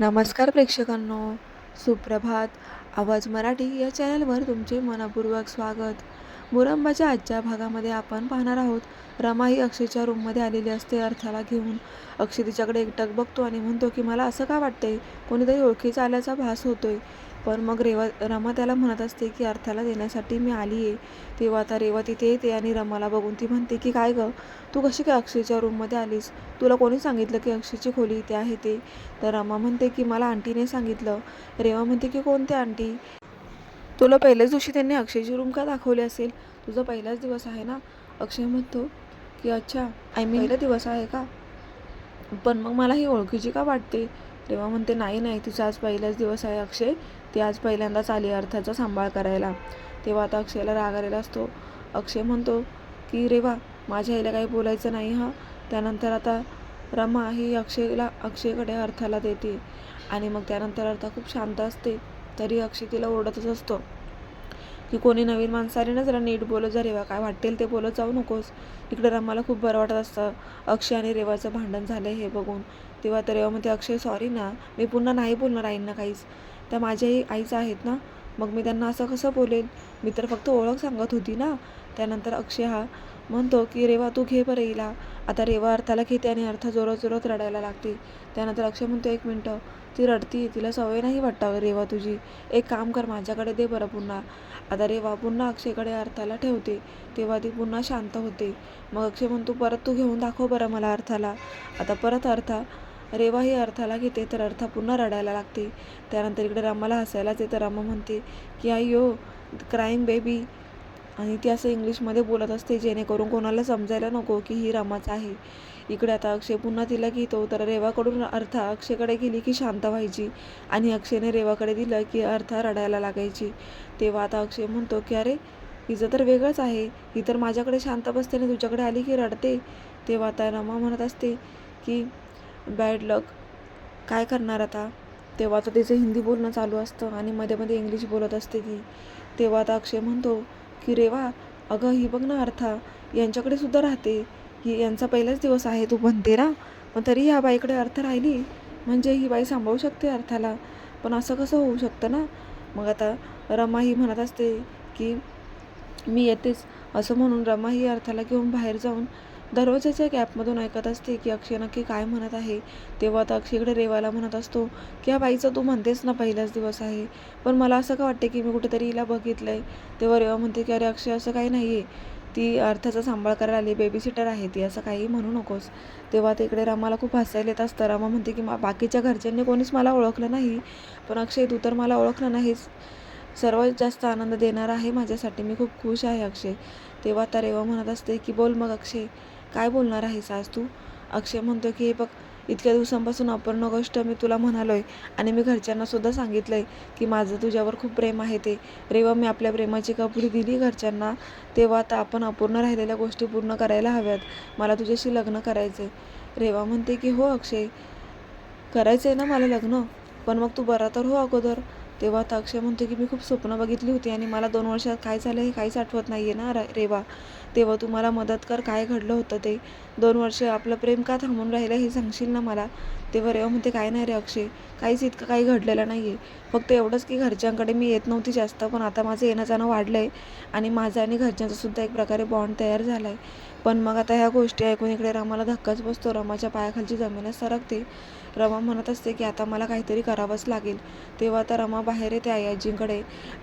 नमस्कार प्रेक्षकांनो. सुप्रभात. आवाज मराठी या चॅनलवर तुमचे मनपूर्वक स्वागत. मुरंबाच्या आजच्या भागामध्ये आपण पाहणार आहोत. रमा ही अक्षयच्या रूममध्ये आलेली असते अर्थाला घेऊन. अक्षय तिच्याकडे एकटक बघतो आणि म्हणतो की मला असं का वाटतंय? कोणीतरी ओळखीचा आल्याचा भास होतोय. पण मग रेवा रमा त्याला म्हणत असते की अर्थाला देण्यासाठी मी आली आहे तेव्हा आता रेवा तिथे येते आणि रमाला बघून ती म्हणते की काय गं? तू कशी काय अक्षयच्या रूममध्ये आलीस? तुला कोणी सांगितलं की अक्षयची खोली इथे आहे ते? तर रमा म्हणते की मला आंटीने सांगितलं. रेवा म्हणते की कोणत्या आंटी? तुला पहिल्याच दिवशी त्यांनी अक्षयची रूम का दाखवली असेल? तुझा पहिलाच दिवस आहे ना? अक्षय म्हणतो की अच्छा आय मीन पहिला दिवस आहे का? पण मग मला ही ओळखीची का वाटते? रेवा म्हणते नाही नाही तिचा आज पहिलाच दिवस आहे अक्षय. ती आज पहिल्यांदाच आली अर्थाचा सांभाळ करायला. तेव्हा आता अक्षयला राग आलेला असतो. अक्षय म्हणतो की रेवा माझ्या आईला काही बोलायचं नाही हा. त्यानंतर आता रमा ही अक्षयला अक्षयकडे अर्थाला देते. आणि मग त्यानंतर अर्था खूप शांत असते. तरी अक्षय तिला ओरडतच असतो. की कोणी नवीन माणसं आली ना जरा नीट बोलत जा रेवा काय वाटेल ते बोलत जाऊ नकोस. इकडे रमाला खूप बरं वाटत असतं. अक्षय आणि रेवाचं भांडण झालं हे बघून. तेव्हा तर रेवा म्हणते अक्षय सॉरी ना मी पुन्हा नाही बोलणार आईंना काहीच. त्या माझ्याही आईचं आहेत ना. मग मी त्यांना असं कसं बोलेन? मी तर फक्त ओळख सांगत होती ना. त्यानंतर अक्षय हा म्हणतो की रेवा तू घे बरं येईला आता रेवा अर्थाला घेते आणि अर्थ जोरात जोरात रडायला लागते. त्यानंतर अक्षय म्हणतो एक मिनटं. ती रडती तिला सवय नाही वाटतं रेवा तुझी एक काम कर माझ्याकडे दे बरं पुन्हा. आता रेवा पुन्हा अक्षयकडे अर्थाला ठेवते तेव्हा ती पुन्हा शांत होते. मग अक्षय म्हणतो परत तू घेऊन दाखव बरं मला अर्थाला. आता परत अर्था रेवा ही अर्थाला घेते. तर अर्था पुन्हा रडायला लागते. त्यानंतर इकडे रमाला हसायलाच येतं. रमा म्हणते की आई यो क्राईम बेबी. आणि ती असं इंग्लिशमध्ये बोलत असते जेणेकरून कोणाला समजायला नको की ही रामाच आहे. इकडे आता अक्षय पुन्हा तिला घेतो तर रेवाकडून अर्था अक्षयकडे गेली की शांत व्हायची आणि अक्षयने रेवाकडे दिलं की अर्था रडायला लागायची. तेव्हा आता अक्षय म्हणतो की अरे हिचं तर वेगळंच आहे. ही तर माझ्याकडे शांत बसते आणि तुझ्याकडे आली की रडते. तेव्हा आता रमा म्हणत असते की बॅड लक काय करणार आता? तेव्हा आता तिचं हिंदी बोलणं चालू असतं आणि मध्ये मध्ये इंग्लिश बोलत असते ती. तेव्हा आता अक्षय म्हणतो की रेवा अगं ही बघ ना अर्था यांच्याकडे सुद्धा राहते. ही यांचा पहिलाच दिवस आहे तू म्हणते ना? पण तरी ह्या बाईकडे अर्थ राहिली म्हणजे ही बाई सांभाळू शकते अर्थाला पण असं कसं होऊ शकतं ना? मग आता रमा ही म्हणत असते की मी येतेच. असं म्हणून रमा ही अर्थाला घेऊन बाहेर जाऊन दरवाजाच्या गॅपमधून ऐकत असते की अक्षय नक्की काय म्हणत आहे. तेव्हा आता अक्षयकडे रेवाला म्हणत असतो की या बाईचं तू म्हणतेस ना पहिलाच दिवस आहे. पण मला असं का वाटते की मी कुठेतरी हिला बघितलं आहे तेव्हा रेवा म्हणते की अरे अक्षय असं काही नाही आहे ती अर्थाचा सांभाळ करायला आली बेबी सिटर आहे ती असं काही म्हणू नकोस. तेव्हा तिकडे रमाला खूप हसायला येत असतं. रमा म्हणते की मा बाकीच्या घरच्यांनी कोणीच मला ओळखलं नाही. पण अक्षय तू तर मला ओळखलं नाहीस. सर्वात जास्त आनंद देणार आहे माझ्यासाठी. मी खूप खुश आहे अक्षय. तेव्हा आता रेवा म्हणत असते की बोल मग अक्षय. काय बोलणार आहेस आज तू? अक्षय म्हणतो की हे बघ इतक्या दिवसांपासून अपूर्ण गोष्ट मी तुला म्हणालो आहे आणि मी घरच्यांना सुद्धा सांगितलं आहे की माझं तुझ्यावर खूप प्रेम आहे ते. रेवा मी आपल्या प्रेमाची कबुली दिली घरच्यांना तेव्हा आता आपण अपूर्ण राहिलेल्या गोष्टी पूर्ण करायला हव्यात. मला तुझ्याशी लग्न करायचं आहे रेवा म्हणते की हो अक्षय करायचं आहे ना मला लग्न? पण मग तू बरा तर हो अगोदर. तेव्हा आता अक्षय म्हणतो की मी खूप स्वप्न बघितली होती आणि मला दोन वर्षात काय झालं हे काहीच आठवत नाही आहे ना रेवा. तेव्हा तू मला मदत कर काय घडलं होतं ते. दोन वर्ष आपलं प्रेम का थांबून राहिलं हे सांगशील ना मला? तेव्हा रेवा म्हणते काय नाही रे अक्षय काहीच इतकं काही घडलेलं नाही आहे फक्त एवढंच की घरच्यांकडे मी येत नव्हती जास्त पण आता माझं येणं जाणं वाढलं आहे आणि माझं आणि घरच्यांचं सुद्धा एक प्रकारे बॉन्ड तयार झाला आहे पण मग आता ह्या गोष्टी ऐकून इकडे रमाला धक्काच बसतो. रमाच्या पायाखालची जमीनच सरकते. रमा म्हणत असते की आता मला काहीतरी करावंच लागेल. तेव्हा आता रमा बाहेर येते आई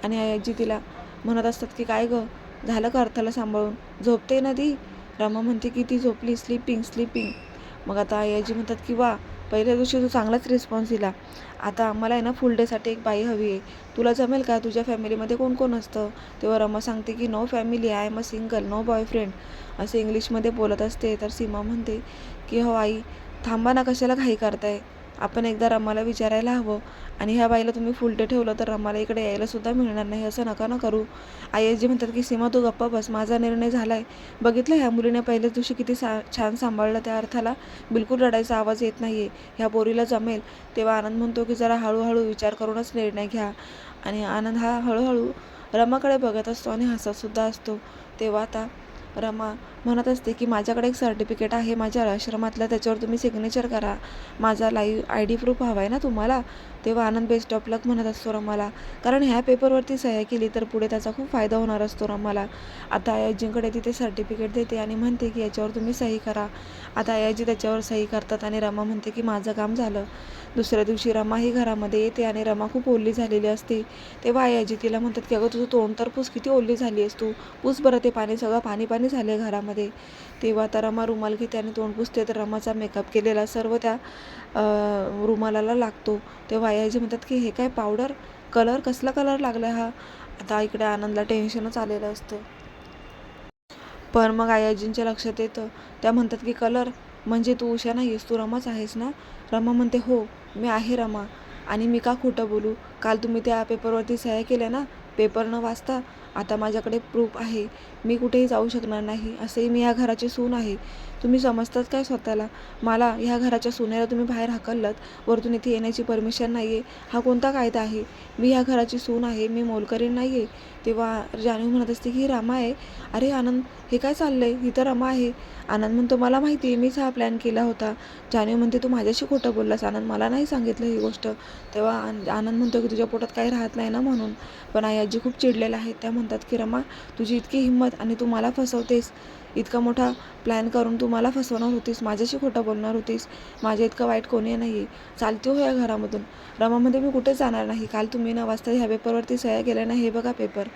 आणि आयाजी तिला म्हणत असतात की काय गं? झालं का अर्थाला सांभाळून? झोपते ना ती? रमा म्हणते की ती झोपली स्लीपिंग स्लीपिंग मग आता आयाजी म्हणतात की वा पहिल्या दिवशी तू चांगलाच रिस्पॉन्स दिला. आता आम्हाला आहे ना फुल डेसाठी एक बाई हवी आहे. तुला जमेल का? तुझ्या फॅमिलीमध्ये कोण कोण असतं? तेव्हा रमा सांगते की no family I am a single no boyfriend असे इंग्लिशमध्ये बोलत असते. तर सीमा म्हणते की हो आई थांबा ना कशाला घाई करताय? आपण एकदा रमाला विचारायला हवं. आणि ह्या बाईला तुम्ही फुलटे ठेवलं तर रमाला इकडे यायलासुद्धा मिळणार नाही असं नका ना करू. आई जे म्हणतात की सीमा तू गप्पा बस माझा निर्णय झाला आहे बघितलं ह्या मुलीने पहिल्याच दिवशी किती सा छान सांभाळलं त्या अर्थाला? बिलकुल रडायचा आवाज येत नाही आहे ह्या पोरीला जमेल. तेव्हा आनंद म्हणतो की जरा हळूहळू विचार करूनच निर्णय घ्या. आणि आनंद हा हळूहळू रमाकडे बघत असतो आणि हसतसुद्धा असतो. तेव्हा आता रमा म्हणत असते की माझ्याकडे एक सर्टिफिकेट आहे माझ्या आश्रमातलं त्याच्यावर तुम्ही सिग्नेचर करा. माझा लाईव्ह आय डी प्रूफ हवा आहे ना तुम्हाला? तेव्हा आनंद बेस्ट ऑफ लक म्हणत असतो रमाला. कारण ह्या पेपरवरती सह्या केली तर पुढे त्याचा खूप फायदा होणार असतो रमाला. आता आयजींकडे तिथे सर्टिफिकेट देते आणि म्हणते की याच्यावर तुम्ही सही करा. आता आयजी त्याच्यावर सही करतात आणि रमा म्हणते की माझं काम झालं. दुसऱ्या दिवशी रमा ही घरामध्ये येते आणि रमा खूप ओल्ली झालेली असते. तेव्हा आयजी तिला म्हणतात की अगं तुझं तोंड तर पूस किती ओल्ली झाली आहेस तू. बरं ते पाणी सगळं पाणी पाणी झालं आहे घरामध्ये. तेव्हा आता रमा रुमाल घेते आणि तोंड पुसते. तर रमाचा मेकअप केलेला सर्व त्या रुमालाला लागतो. तेव्हा आयाजी म्हणतात की हे काय पावडर कलर कसला कलर लागला हा? आता इकडे आनंदला टेन्शनच आलेलं असतं. पण मग आयाजींच्या लक्षात येतं. त्या म्हणतात की कलर म्हणजे तू उषा नाही आहेस तू रमाच आहेस ना? रमा म्हणते हो मी आहे रमा. आणि मी का खोटं बोलू? काल तुम्ही त्या पेपरवरती सह्या केल्या ना पेपर न वाचता आता माझ्याकडे प्रूफ आहे. मी कुठेही जाऊ शकणार नाही. असेही मी ह्या घराची सून आहे. तुम्ही समजतात काय स्वतःला? मला ह्या घराच्या सुनेला तुम्ही बाहेर हाकललं वरतून इथे येण्याची परमिशन नाही आहे हा कोणता कायदा आहे? मी ह्या घराची सून आहे. मी मोलकरी नाही आहे तेव्हा जाणीव म्हणत असते की ही रामा आहे. अरे आनंद हे काय चाललं आहे ही तर रमा आहे. आनंद म्हणतो मला माहिती आहे. मीच हा प्लॅन केला होता. जाणीव म्हणते तू माझ्याशी खोटं बोललास आनंद. मला नाही सांगितलं ही गोष्ट. तेव्हा आन- आनंद म्हणतो की तुझ्या पोटात काही राहत नाही ना म्हणून. पण आई आजी खूप चिडलेल्या आहेत त्या म्हणतात की रमा तुझी इतकी हिंमत आणि तू मला फसवतेस इतका मोठा प्लॅन करून तू मला फसवणार होतीस माझ्याशी खोटं बोलणार होतीस माझ्या इतकं वाईट कोणी नाही आहे चालते हो या घरामधून. रमामध्ये मी कुठेच जाणार नाही. काल तुम्ही न वाजता ह्या पेपरवरती सह्या केल्या ना हे बघा पेपर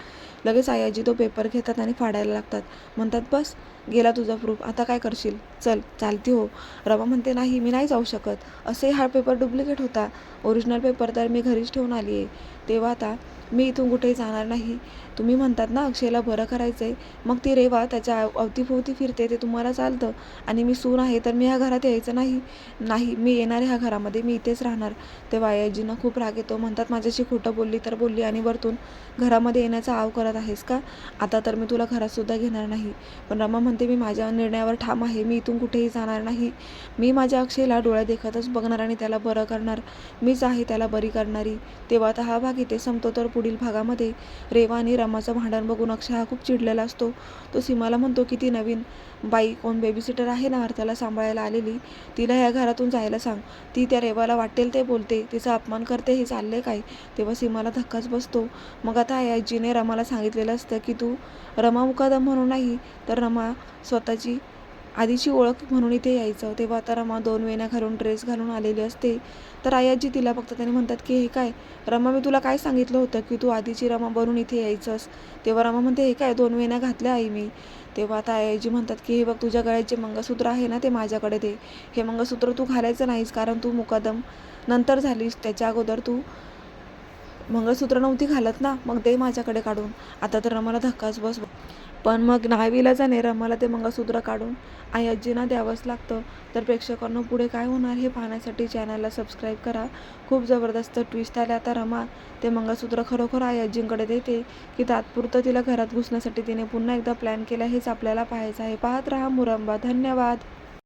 लगेच आयाजी तो पेपर घेतात आणि फाडायला लागतात. म्हणतात बस गेला तुझा प्रूफ आता काय करशील? चल चालती हो. रमा म्हणते नाही मी नाही जाऊ शकत. असे हा पेपर डुप्लिकेट होता. ओरिजिनल पेपर तर मी घरीच ठेवून आली आहे तेव्हा आता मी इथून कुठेही जाणार नाही. तुम्ही म्हणतात ना अक्षयला बरं करायचं आहे मग ती रेवा त्याच्या अवती अवतीभोवती फिरते ते तुम्हाला चालतं. आणि मी सून आहे तर मी ह्या घरात यायचं नाही. नाही मी येणार आहे ह्या घरामध्ये मी इथेच राहणार. तेव्हा आयाजींना खूप राग येतो. म्हणतात माझ्याशी खोटं बोलली तर बोलली आणि वरतून घरामध्ये येण्याचा आव करत आहेस का? आता तर मी तुला घरातसुद्धा घेणार नाही. पण रमा म्हणते मी माझ्या निर्णयावर ठाम आहे. मी इथून कुठेही जाणार नाही. मी माझ्या अक्षयला डोळ्या देखतच बघणार आणि त्याला बरं करणार. मीच आहे त्याला बरी करणारी. तेव्हा आता हा भाग इथे संपतो तर पुढील भागामध्ये रेवा आणि रमाचं भांडण बघून अक्षय हा खूप चिडलेला असतो. तो सीमाला म्हणतो की ती नवीन बाई कोण बेबीसिटर आहे ना त्याला सांभाळायला आलेली तिला ह्या घरातून जायला सांग. ती त्या रेवाला वाटेल ते बोलते तिचा अपमान करते हे चाललंय काय? तेव्हा सीमाला धक्काच बसतो. मग आता आजीने रमाला सांगितलेलं असतं की तू रमा मुकादम म्हणून नाही तर रमा स्वतःची आधीची ओळख म्हणून इथे यायचं. तेव्हा आता रमा दोन वेण्या घालून ड्रेस घालून आलेली असते. तर आयाजी तिला फक्त त्याने म्हणतात की हे काय? रमा मी तुला काय सांगितलं होतं की तू आधीची रमा बनून इथे यायचंस? तेव्हा रमा म्हणते हे काय? दोन वेण्या घातल्या आई मी. तेव्हा आता आयाजी म्हणतात की हे बघ तुझ्या गळ्यात जे मंगळसूत्र आहे ना ते माझ्याकडे दे. हे मंगळसूत्र तू घालायचं नाहीस कारण तू मुकादम नंतर झालीस. त्याच्या अगोदर तू मंगळसूत्र नव्हती घालत ना मग दे माझ्याकडे काढून. आता तर रमाला धक्काच बस पण मग नाविलाजाने रमाला ते मंगळसूत्र काढून आई आजींना द्यावंच लागतं. तर प्रेक्षकांना पुढे काय होणार हे पाहण्यासाठी चॅनलला सबस्क्राईब करा. खूप जबरदस्त ट्विस्ट आले आता रमा. ते मंगळसूत्र खरोखर आई आजींकडे देते की तात्पुरतं तिला घरात घुसण्यासाठी तिने पुन्हा एकदा प्लॅन केला हेच आपल्याला पाहायचं आहे. पाहत राहा मुरंबा. धन्यवाद.